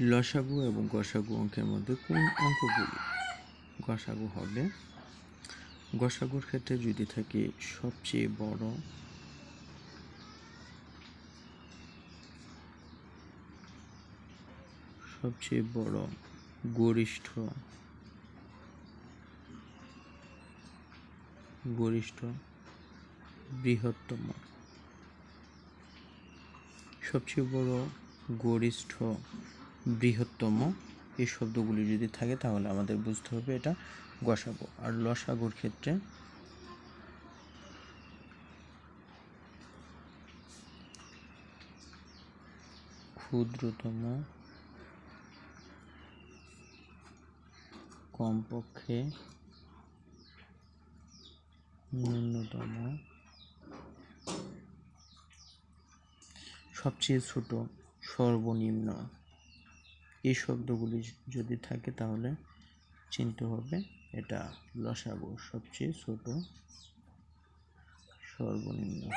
লসাগু এবং গসাগু অঙ্কের মধ্যে কোন অঙ্কগুলি? গসাগু হবে। গসাগুর ক্ষেত্রে যদি থাকে সবচেয়ে বড় সবচেয়ে বড় গরিষ্ঠ গরিষ্ঠ বৃহত্তম সবচেয়ে বড় গরিষ্ঠ বৃহত্তম এই শব্দগুলি যদি থাকে তাহলে আমাদের বুঝতে হবে এটা গসাগু। আর লসাগুর ক্ষেত্রে ক্ষুদ্রতম কমপক্ষে ন্যূনতম। সবচেয়ে ছোট সর্বনিম্ন এই শব্দগুলি যদি থাকে তাহলে চিনতে হবে। এটা লসাগু সবচেয়ে ছোট সর্বনিম্ন।